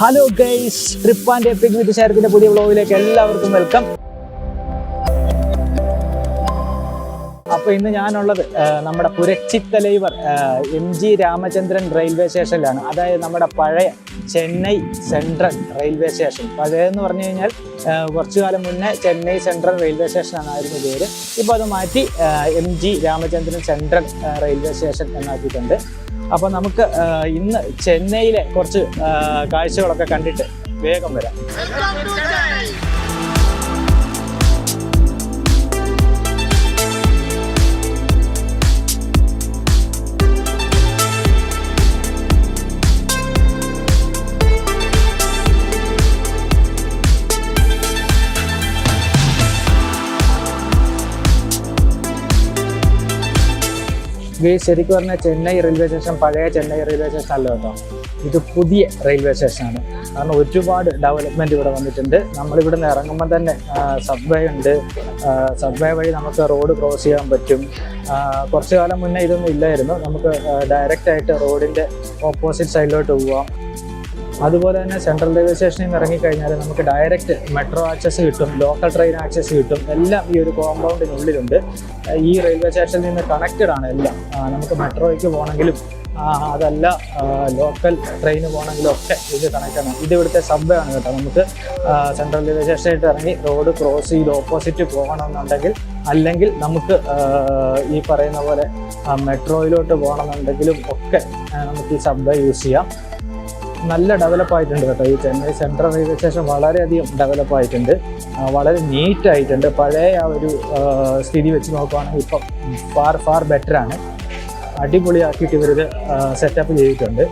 Hello guys trip and epic with ശരത്തിന്റെ പുതിയ വ്ലോഗിലേക്ക് എല്ലാവർക്കും വെൽക്കം അപ്പോൾ ഇന്ന് ഞാനുള്ളത് നമ്മുടെ പുരച്ചിത്തലൈവർ എം ജി രാമചന്ദ്രൻ റെയിൽവേ സ്റ്റേഷനിലാണ് അതായത് നമ്മുടെ പഴയ ചെന്നൈ സെൻട്രൽ റെയിൽവേ സ്റ്റേഷൻ പഴയതെന്ന് പറഞ്ഞു കഴിഞ്ഞാൽ കുറച്ചു കാലം മുന്നേ ചെന്നൈ സെൻട്രൽ റെയിൽവേ സ്റ്റേഷനാണ് ആയിരുന്നു പേര്. ഇപ്പോൾ അത് മാറ്റി M G Ramachandran central railway station എന്നാക്കിയിട്ടുണ്ട്. അപ്പോൾ നമുക്ക് ഇന്ന് ചെന്നൈയിലെ കുറച്ച് കാഴ്ചകളൊക്കെ കണ്ടിട്ട് വേഗം വരാം. ഇത് ശരിക്കും പറഞ്ഞാൽ ചെന്നൈ റെയിൽവേ സ്റ്റേഷൻ പഴയ ചെന്നൈ റെയിൽവേ സ്റ്റേഷൻ അല്ല കേട്ടോ. ഇത് പുതിയ റെയിൽവേ സ്റ്റേഷനാണ് കാരണം ഒരുപാട് ഡെവലപ്മെന്റ് ഇവിടെ വന്നിട്ടുണ്ട്. നമ്മളിവിടെ നിന്ന് ഇറങ്ങുമ്പോൾ തന്നെ സബ്വേ ഉണ്ട്. സബ്വേ വഴി നമുക്ക് റോഡ് ക്രോസ് ചെയ്യാൻ പറ്റും. കുറച്ചു കാലം മുന്നേ ഇതൊന്നും ഇല്ലായിരുന്നു. നമുക്ക് ഡയറക്റ്റ് ആയിട്ട് റോഡിന്റെ ഓപ്പോസിറ്റ് സൈഡിലോട്ട് പോവാം. അതുപോലെ തന്നെ സെൻട്രൽ റെയിൽവേ സ്റ്റേഷനിൽ നിന്ന് ഇറങ്ങിക്കഴിഞ്ഞാൽ നമുക്ക് ഡയറക്റ്റ് മെട്രോ ആക്സസ് കിട്ടും ലോക്കൽ ട്രെയിൻ ആക്സസ് കിട്ടും എല്ലാം ഈ ഒരു കോമ്പൗണ്ടിനുള്ളിലുണ്ട് ഈ റെയിൽവേ സ്റ്റേഷനിൽ നിന്ന് കണക്റ്റഡ് ആണ് എല്ലാം. നമുക്ക് മെട്രോയ്ക്ക് പോകണമെങ്കിലും അതല്ല ലോക്കൽ ട്രെയിന് പോകണമെങ്കിലും ഒക്കെ ഇത് കണക്ട് ആണ്. ഇത് ഇവിടുത്തെ സബ്വേ ആണ് കേട്ടോ. നമുക്ക് സെൻട്രൽ റെയിൽവേ സ്റ്റേഷനായിട്ട് ഇറങ്ങി റോഡ് ക്രോസ് ചെയ്ത് ഓപ്പോസിറ്റ് പോകണമെന്നുണ്ടെങ്കിൽ അല്ലെങ്കിൽ നമുക്ക് ഈ പറയുന്ന പോലെ മെട്രോയിലോട്ട് പോകണമെന്നുണ്ടെങ്കിലും ഒക്കെ നമുക്ക് ഈ സബ്വേ യൂസ് ചെയ്യാം. നല്ല ഡെവലപ്പ് ആയിട്ടുണ്ട് കേട്ടോ. ഈ ചെന്നൈ സെൻട്രൽ റെയിൽവേ സ്റ്റേഷൻ വളരെയധികം ഡെവലപ്പ് ആയിട്ടുണ്ട്. വളരെ നീറ്റായിട്ടുണ്ട് പഴയ ആ ഒരു സ്ഥിതി വെച്ച് നോക്കുകയാണെങ്കിൽ ഇപ്പം ഫാർ ഫാർ ബെറ്ററാണ് അടിപൊളിയാക്കിയിട്ട് ഇവരിത് സെറ്റപ്പ് ചെയ്തിട്ടുണ്ട്.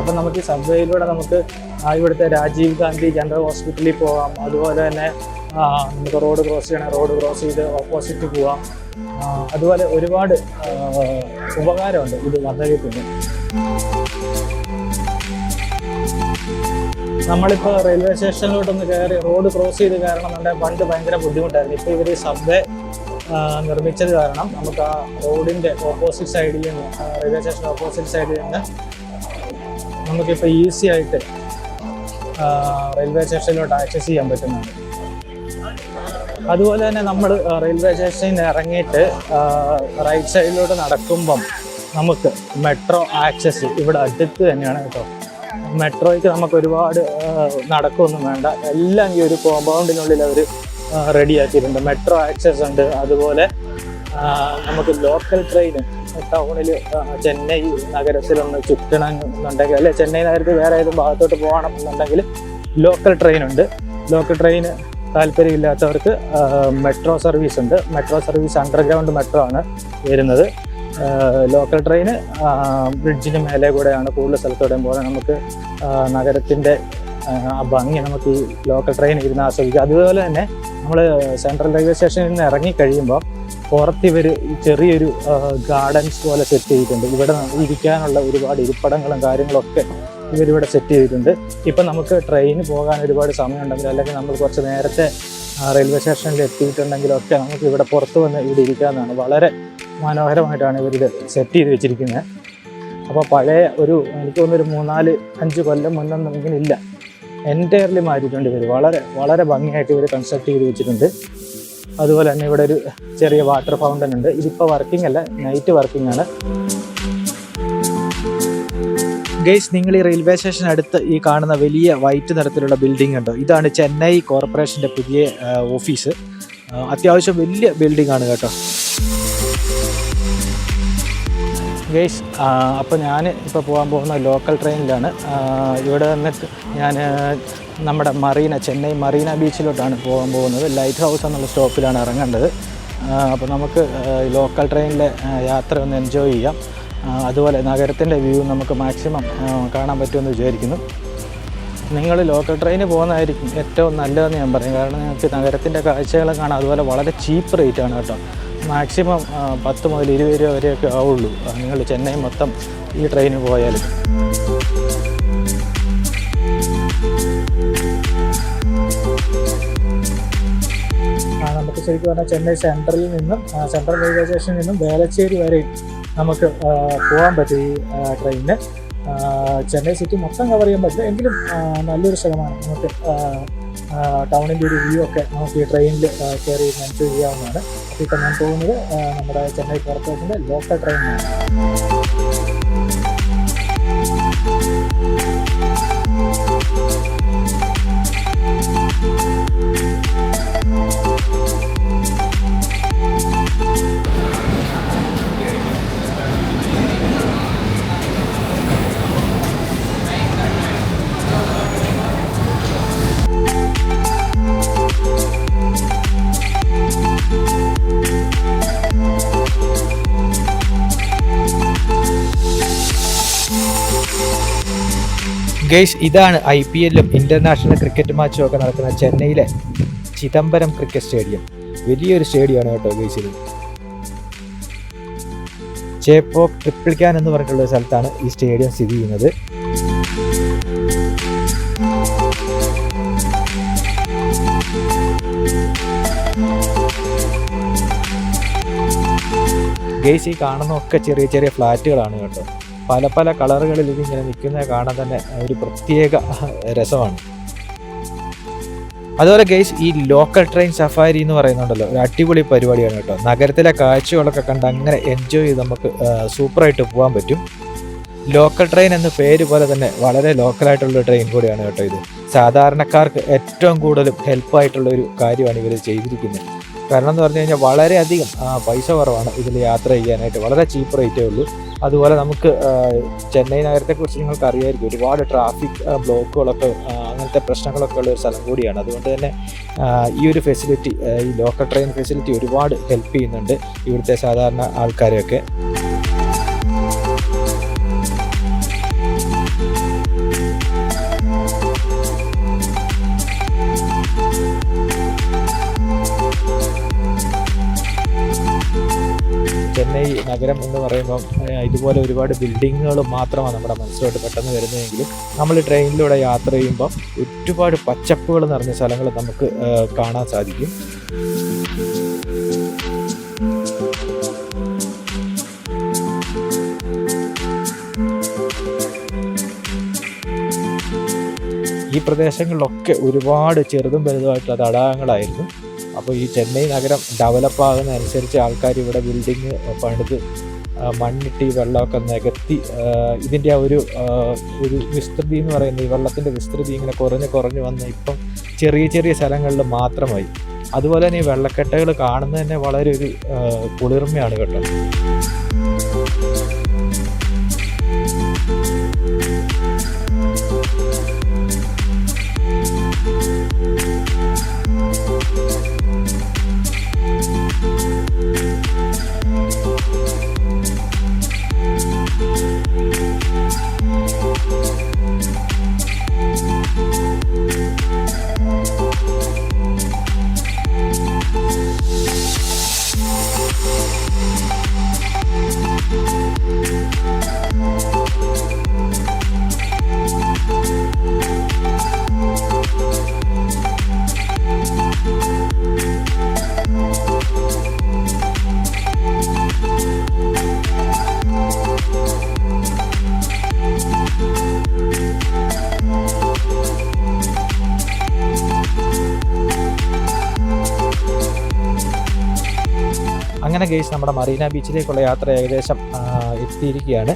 അപ്പം നമുക്ക് സബ്വേയിലൂടെ നമുക്ക് ഇവിടുത്തെ രാജീവ് ഗാന്ധി ജനറൽ ഹോസ്പിറ്റലിൽ പോകാം അതുപോലെ തന്നെ നമുക്ക് റോഡ് ക്രോസ് ചെയ്യണം. റോഡ് ക്രോസ് ചെയ്ത് ഓപ്പോസിറ്റ് പോവാം. അതുപോലെ ഒരുപാട് ഉപകാരമുണ്ട് ഇത് വർദ്ധകത്തിന് നമ്മളിപ്പോൾ റെയിൽവേ സ്റ്റേഷനിലോട്ടൊന്ന് കയറി റോഡ് ക്രോസ് ചെയ്ത് കയറണമെന്നുണ്ടെങ്കിൽ പണ്ട് ഭയങ്കര ബുദ്ധിമുട്ടായിരുന്നു. ഇപ്പോൾ ഇവർ സബ്വേ നിർമ്മിച്ചത് കാരണം നമുക്ക് ആ റോഡിന്റെ ഓപ്പോസിറ്റ് സൈഡിൽ നിന്ന് റെയിൽവേ സ്റ്റേഷൻ ഓപ്പോസിറ്റ് സൈഡിൽ നിന്ന് നമുക്കിപ്പോൾ ഈസി ആയിട്ട് റെയിൽവേ സ്റ്റേഷനിലോട്ട് ആക്സസ് ചെയ്യാൻ പറ്റുന്നുണ്ട്. അതുപോലെ തന്നെ നമ്മൾ റെയിൽവേ സ്റ്റേഷനിൽ നിന്ന് ഇറങ്ങിയിട്ട് റൈറ്റ് സൈഡിലോട്ട് നടക്കുമ്പം നമുക്ക് മെട്രോ ആക്സസ് ഇവിടെ അടുത്ത് തന്നെയാണ് കേട്ടോ. മെട്രോയ്ക്ക് നമുക്ക് ഒരുപാട് നടക്കൊന്നും വേണ്ട. എല്ലാം ഈ ഒരു കോമ്പൗണ്ടിനുള്ളിൽ അവർ റെഡിയാക്കിയിട്ടുണ്ട് മെട്രോ ആക്സസ് ഉണ്ട്. അതുപോലെ നമുക്ക് ലോക്കൽ ട്രെയിൻ ടൗണിൽ ചെന്നൈ നഗരത്തിലൊന്ന് ചുറ്റണമെന്നുണ്ടെങ്കിൽ അല്ലെ? ചെന്നൈ നഗരത്തിൽ വേറെ ഏത് ഭാഗത്തോട്ട് പോകണമെന്നുണ്ടെങ്കിൽ ലോക്കൽ ട്രെയിൻ ഉണ്ട്. ലോക്കൽ ട്രെയിന് താല്പര്യമില്ലാത്തവർക്ക് മെട്രോ സർവീസ് ഉണ്ട്. മെട്രോ സർവീസ് അണ്ടർഗ്രൗണ്ട് മെട്രോ ആണ് വരുന്നത്. ലോക്കൽ ട്രെയിന് ബ്രിഡ്ജിന് മേലെ കൂടെയാണ് കൂടുതൽ സ്ഥലത്തോടെയും പോകുന്നത് നമുക്ക് നഗരത്തിന്റെ ആ ഭംഗി നമുക്ക് ഈ ലോക്കൽ ട്രെയിൻ ഇരുന്ന് ആസ്വദിക്കാം. അതുപോലെ തന്നെ നമ്മൾ സെൻട്രൽ റെയിൽവേ സ്റ്റേഷനിൽ നിന്ന് ഇറങ്ങി കഴിയുമ്പോൾ പുറത്ത് ഇവർ ചെറിയൊരു ഗാർഡൻസ് പോലെ സെറ്റ് ചെയ്തിട്ടുണ്ട്. ഇവിടെ ഇരിക്കാനുള്ള ഒരുപാട് ഇരിപ്പിടങ്ങളും കാര്യങ്ങളൊക്കെ ഇവരിവിടെ സെറ്റ് ചെയ്തിട്ടുണ്ട്. ഇപ്പം നമുക്ക് ട്രെയിന് പോകാൻ ഒരുപാട് സമയമുണ്ടെങ്കിൽ അല്ലെങ്കിൽ നമ്മൾ കുറച്ച് നേരത്തെ റെയിൽവേ സ്റ്റേഷനിൽ എത്തിയിട്ടുണ്ടെങ്കിലൊക്കെ നമുക്ക് ഇവിടെ പുറത്ത് വന്ന് ഇവിടെ ഇരിക്കാവുന്നതാണ്. വളരെ മനോഹരമായിട്ടാണ് ഇവരിത് സെറ്റ് ചെയ്ത് വെച്ചിരിക്കുന്നത്. അപ്പോൾ പഴയ ഒരു എനിക്ക് തോന്നുന്നൊരു മൂന്നാൽ അഞ്ച് കൊല്ലം മുന്നൊന്നും ഇങ്ങനെ ഇല്ല. എന്റയർലി മാറ്റിയിട്ടുണ്ട് ഇവർ വളരെ വളരെ ഭംഗിയായിട്ട് ഇവർ കൺസ്ട്രക്ട് ചെയ്ത് വെച്ചിട്ടുണ്ട്. അതുപോലെ തന്നെ ഇവിടെ ഒരു ചെറിയ വാട്ടർ ഫൗണ്ടൻ ഉണ്ട്. ഇതിപ്പോൾ വർക്കിംഗ് അല്ല നൈറ്റ് വർക്കിംഗ് ആണ്. ഗൈസ് നിങ്ങൾ ഈ റെയിൽവേ സ്റ്റേഷൻ അടുത്ത് ഈ കാണുന്ന വലിയ വൈറ്റ് നിറത്തിലുള്ള ബിൽഡിംഗ് ഉണ്ടോ? ഇതാണ് ചെന്നൈ കോർപ്പറേഷന്റെ പുതിയ ഓഫീസ് അത്യാവശ്യം വലിയ ബിൽഡിംഗ് ആണ് കേട്ടോ. ഗൈസ് അപ്പോൾ ഞാൻ ഇപ്പോൾ പോകാൻ പോകുന്ന ലോക്കൽ ട്രെയിനിലാണ് ഇവിടെ നിന്ന് ഞാൻ നമ്മുടെ മറീന ചെന്നൈ മറീന ബീച്ചിലോട്ടാണ് പോകാൻ പോകുന്നത്. ലൈറ്റ് ഹൗസ് എന്നുള്ള സ്റ്റോപ്പിലാണ് ഇറങ്ങേണ്ടത്. അപ്പോൾ നമുക്ക് ലോക്കൽ ട്രെയിനിലെ യാത്ര ഒന്ന് എൻജോയ് ചെയ്യാം. അതുപോലെ നഗരത്തിന്റെ വ്യൂ നമുക്ക് മാക്സിമം കാണാൻ പറ്റുമെന്ന് വിചാരിക്കുന്നു. നിങ്ങൾ ലോക്കൽ ട്രെയിന് പോകുന്നതായിരിക്കും ഏറ്റവും നല്ലതെന്ന് ഞാൻ പറയും. കാരണം നിങ്ങൾക്ക് നഗരത്തിന്റെ കാഴ്ചകൾ കാണാം അതുപോലെ വളരെ ചീപ്പ് റേറ്റ് ആണ് കേട്ടോ. മാക്സിമം പത്ത് മുതൽ ഇരുപത് രൂപ വരെയൊക്കെ ആവുള്ളൂ. നിങ്ങൾ ചെന്നൈ മൊത്തം ഈ ട്രെയിന് പോയാൽ ശരിക്കും പറഞ്ഞാൽ ചെന്നൈ സെൻട്രലിൽ നിന്നും സെൻട്രൽ റെയിൽവേ സ്റ്റേഷനിൽ നിന്നും വേലച്ചേരി വരെ നമുക്ക് പോകാൻ പറ്റും ഈ ട്രെയിനിന്. ചെന്നൈ സിറ്റി മൊത്തം കവർ ചെയ്യാൻ പറ്റില്ല. എങ്കിലും നല്ലൊരു ശതമാനം നമുക്ക് ടൗണിന്റെ ഒരു വ്യൂ ഒക്കെ നമുക്ക് ഈ ട്രെയിനിൽ കയറി എൻജോയ് ചെയ്യാവുന്നതാണ്. ഇപ്പം ഞാൻ പോകുന്നത് നമ്മുടെ ചെന്നൈ കോർപ്പറേഷന്റെ ലോക്കൽ ട്രെയിനിലാണ് ഗൈസ് ഇതാണ് ഐ പി എല്ലും ഇന്റർനാഷണൽ ക്രിക്കറ്റ് മാച്ചും ഒക്കെ നടക്കുന്ന ചെന്നൈയിലെ ചിദംബരം ക്രിക്കറ്റ് സ്റ്റേഡിയം വലിയൊരു സ്റ്റേഡിയമാണ് കേട്ടോ ഗൈസ് ഇത് ചേപ്പോക്ക് ട്രിപ്പിൾ ക്യാൻ എന്ന് പറഞ്ഞിട്ടുള്ള സ്ഥലത്താണ് ഈ സ്റ്റേഡിയം സ്ഥിതി ചെയ്യുന്നത്. ഗൈസ് ഈ കാണുന്ന ഒക്കെ ചെറിയ ചെറിയ ഫ്ലാറ്റുകളാണ് കേട്ടോ. പല പല കളറുകളിൽ ഇതിങ്ങനെ നിൽക്കുന്നത് കാണാൻ തന്നെ ഒരു പ്രത്യേക രസമാണ്. അതുപോലെ ഗെയ്സ് ഈ ലോക്കൽ ട്രെയിൻ സഫാരി എന്ന് പറയുന്നുണ്ടല്ലോ ഒരു അടിപൊളി പരിപാടിയാണ് കേട്ടോ. നഗരത്തിലെ കാഴ്ചകളൊക്കെ കണ്ട് അങ്ങനെ എൻജോയ് ചെയ്ത് നമുക്ക് സൂപ്പറായിട്ട് പോകാൻ പറ്റും. ലോക്കൽ ട്രെയിൻ എന്ന പേര് പോലെ തന്നെ വളരെ ലോക്കലായിട്ടുള്ള ട്രെയിൻ കൂടിയാണ് കേട്ടോ ഇത്. സാധാരണക്കാർക്ക് ഏറ്റവും കൂടുതലും ഹെൽപ്പായിട്ടുള്ള ഒരു കാര്യമാണ് ഇവർ ചെയ്തിരിക്കുന്നത്. കാരണം എന്ന് പറഞ്ഞു കഴിഞ്ഞാൽ വളരെയധികം പൈസ കുറവാണ് ഇതിൽ യാത്ര ചെയ്യാനായിട്ട്. വളരെ ചീപ്പ് റേറ്റേ ഉള്ളൂ. അതുപോലെ നമുക്ക് ചെന്നൈ നഗരത്തെക്കുറിച്ച് നിങ്ങൾക്ക് അറിയായിരിക്കും ഒരുപാട് ട്രാഫിക് ബ്ലോക്കുകളൊക്കെ അങ്ങനത്തെ പ്രശ്നങ്ങളൊക്കെ ഉള്ള ഒരു സ്ഥലം കൂടിയാണ്. അതുകൊണ്ട് തന്നെ ഈ ഒരു ഫെസിലിറ്റി ഈ ലോക്കൽ ട്രെയിൻ ഫെസിലിറ്റി ഒരുപാട് ഹെൽപ്പ് ചെയ്യുന്നുണ്ട് ഇവിടുത്തെ സാധാരണ ആൾക്കാരെയൊക്കെ. നഗരം എന്ന് പറയുമ്പം ഇതുപോലെ ഒരുപാട് ബിൽഡിങ്ങുകൾ മാത്രമാണ് നമ്മുടെ മനസ്സിലോട്ട് പെട്ടെന്ന് വരുന്നതെങ്കിലും നമ്മൾ ട്രെയിനിലൂടെ യാത്ര ചെയ്യുമ്പോൾ ഒരുപാട് പച്ചപ്പുകൾ നിറഞ്ഞ സ്ഥലങ്ങൾ നമുക്ക് കാണാൻ സാധിക്കും. ഈ പ്രദേശങ്ങളിലൊക്കെ ഒരുപാട് ചെറുതും വലുതുമായിട്ടുള്ള തടാകങ്ങളായിരുന്നു. അപ്പോൾ ഈ ചെന്നൈ നഗരം ഡെവലപ്പ് ആകുന്നതനുസരിച്ച് ആൾക്കാർ ഇവിടെ ബിൽഡിങ് പണിത് മണ്ണിട്ടി ഈ വെള്ളമൊക്കെ നികത്തി ഇതിന്റെ ആ ഒരു ഒരു വിസ്തൃതി എന്ന് പറയുന്നത് ഈ വെള്ളത്തിന്റെ വിസ്തൃതി ഇങ്ങനെ കുറഞ്ഞ് കുറഞ്ഞ് വന്ന് ഇപ്പം ചെറിയ ചെറിയ സ്ഥലങ്ങളിൽ മാത്രമായി. അതുപോലെ തന്നെ ഈ വെള്ളക്കെട്ടകൾ കാണുന്നത് തന്നെ വളരെ ഒരു കുളിർമയാണ് കേട്ടോ. അങ്ങനെ ഗെയ്സ് നമ്മുടെ മറീന ബീച്ചിലേക്കുള്ള യാത്ര ഏകദേശം എത്തിയിരിക്കുകയാണ്.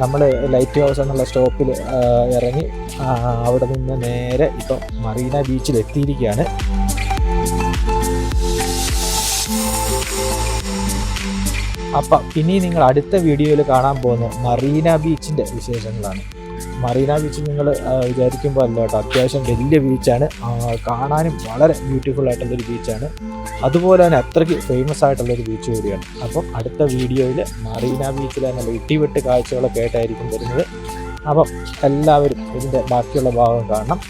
നമ്മൾ ലൈറ്റ് ഹൗസ് എന്നുള്ള സ്റ്റോപ്പിൽ ഇറങ്ങി അവിടെ നിന്ന് നേരെ ഇപ്പം മറീന ബീച്ചിൽ എത്തിയിരിക്കുകയാണ് അപ്പം ഇനി നിങ്ങൾ അടുത്ത വീഡിയോയിൽ കാണാൻ പോകുന്ന മറീന ബീച്ചിന്റെ വിശേഷങ്ങളാണ്. മറീന ബീച്ച് നിങ്ങൾ വിചാരിക്കുമ്പോൾ അല്ല കേട്ടോ അത്യാവശ്യം വലിയ ബീച്ചാണ്. കാണാനും വളരെ ബ്യൂട്ടിഫുൾ ആയിട്ടുള്ളൊരു ബീച്ചാണ്. അതുപോലെ തന്നെ അത്രയ്ക്ക് ഫേമസ് ആയിട്ടുള്ളൊരു ബീച്ച് കൂടിയാണ്. അപ്പം അടുത്ത വീഡിയോയിൽ മറീന ബീച്ചിലെ നല്ല ഇടിവെട്ട് കാഴ്ചകളൊക്കെ ആയിട്ടായിരിക്കും വരുന്നത്. അപ്പം എല്ലാവരും ഇതിന്റെ ബാക്കിയുള്ള ഭാഗം കാണണം.